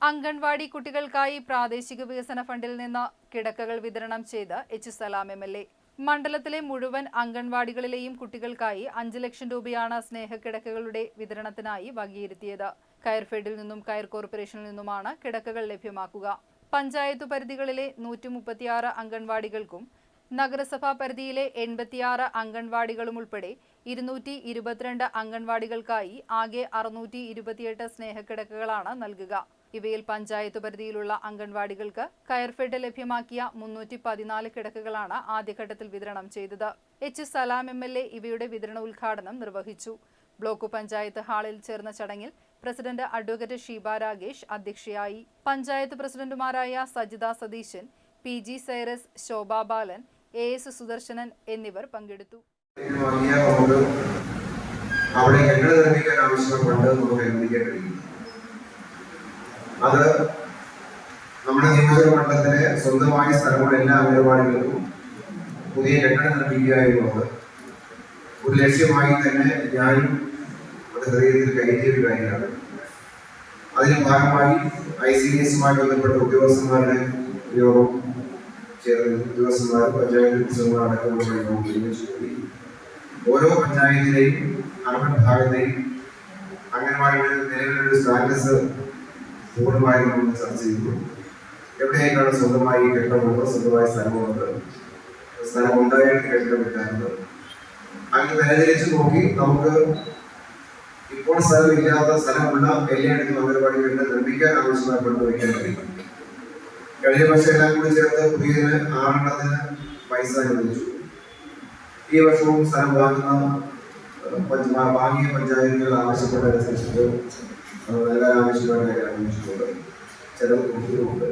അംഗൻവാടി കുട്ടികൾക്കായി പ്രാദേശിക വികസന ഫണ്ടിൽ നിന്ന് കിടക്കകൾ വിതരണം ചെയ്ത് എച്ച് സലാം എം എൽ മണ്ഡലത്തിലെ മുഴുവൻ അംഗൻവാടികളിലെയും കുട്ടികൾക്കായി അഞ്ച് ലക്ഷം രൂപയാണ് സ്നേഹക്കിടക്കകളുടെ വിതരണത്തിനായി വകയിരുത്തിയത്. കയർഫെഡിൽ നിന്നും കയർ കോർപ്പറേഷനിൽ നിന്നുമാണ് കിടക്കകൾ ലഭ്യമാക്കുക. പഞ്ചായത്ത് പരിധികളിലെ നൂറ്റി മുപ്പത്തിയാറ് അംഗൻവാടികൾക്കും നഗരസഭാ പരിധിയിലെ എൺപത്തിയാറ് അംഗൻവാടികളും ഉൾപ്പെടെ ഇരുന്നൂറ്റി ഇരുപത്തിരണ്ട് അംഗൻവാടികൾക്കായി ആകെ അറുന്നൂറ്റി ഇരുപത്തിയെട്ട് സ്നേഹക്കിടക്കകളാണ് നൽകുക. ഇവയിൽ പഞ്ചായത്ത് പരിധിയിലുള്ള അംഗൻവാടികൾക്ക് കയർഫെഡ് ലഭ്യമാക്കിയ മുന്നൂറ്റി പതിനാല് കിടക്കുകളാണ് ആദ്യഘട്ടത്തിൽ വിതരണം ചെയ്തത്. H Salam M L A ഇവയുടെ വിതരണ ഉദ്ഘാടനം നിർവഹിച്ചു. ബ്ലോക്ക് പഞ്ചായത്ത് ഹാളിൽ ചേർന്ന ചടങ്ങിൽ പ്രസിഡന്റ് അഡ്വക്കേറ്റ് ഷീബ രാഗേഷ് അധ്യക്ഷയായി. പഞ്ചായത്ത് പ്രസിഡന്റുമാരായ Sajitha Satheesan P G Cyrus Shobha Balan A S Sudarsanan എന്നിവർ പങ്കെടുത്തു. അവിടെ ഞങ്ങൾ നിർമ്മിക്കാൻ ആവശ്യമുണ്ട് നമുക്ക് അനുവദിക്കാൻ കഴിയും അത് നമ്മുടെ നിയോജക മണ്ഡലത്തിലെ സ്വന്തമായി സ്ഥലമുള്ള എല്ലാ അംഗനവാടികൾക്കും പുതിയ കെട്ടിടം നിർമ്മിക്കുക എന്നുള്ളത് ഒരു ലക്ഷ്യമായി തന്നെ ഞാനും അത് ഹൃദയത്തിൽ കയറ്റിയ ഒരു കാര്യമാണ്. അതിന് ഭാഗമായി ഐ സി ഡി എസുമായി ബന്ധപ്പെട്ട ഉദ്യോഗസ്ഥന്മാരുടെ യോഗം ചേർന്ന് ഉദ്യോഗസ്ഥന്മാർ പഞ്ചായത്ത് ഉത്സവങ്ങൾ അടക്കമുള്ള ഒരുമിച്ച് ഓരോ പഞ്ചായത്തിലെയും അർബൻ ഭാഗത്തെയും അംഗൻവാടിയുടെ നിലവിലൊരു സ്റ്റാറ്റസ് പൂർണമായി നമ്മൾ ചർച്ച ചെയ്തു. എവിടെയൊക്കെയാണ് സ്വന്തമായി കെട്ടമുണ്ട് സ്വന്തമായ സ്ഥലമുണ്ട്. സ്ഥലമുണ്ടായിട്ട് കെട്ടിടം കിട്ടാറുണ്ട് അങ്ങനെ തരംതിരിച്ച് നോക്കി നമുക്ക് ഇപ്പോൾ സ്ഥലമില്ലാത്ത സ്ഥലമുള്ള എല്ലായിടത്തും അംഗനവാടി കെട്ടിടം നിർമ്മിക്കാൻ ആവശ്യമായ ഫണ്ട് വയ്ക്കാൻ കഴിയും. കഴിഞ്ഞ വർഷം എല്ലാം കൂടി ചേർത്ത് പുതിയതിന് ആറെണ്ണത്തിന് പൈസ അനുവദിച്ചു. ഈ വർഷവും സ്ഥലം വാങ്ങുന്ന വാങ്ങിയ പഞ്ചായത്തുകൾ ആവശ്യപ്പെട്ടതനുസരിച്ചിട്ട് അത് നൽകാൻ ആവശ്യമായ കാര്യം അന്വേഷിച്ചിട്ടുണ്ട് ചെലവ് കൊടുത്തിട്ടുമുണ്ട്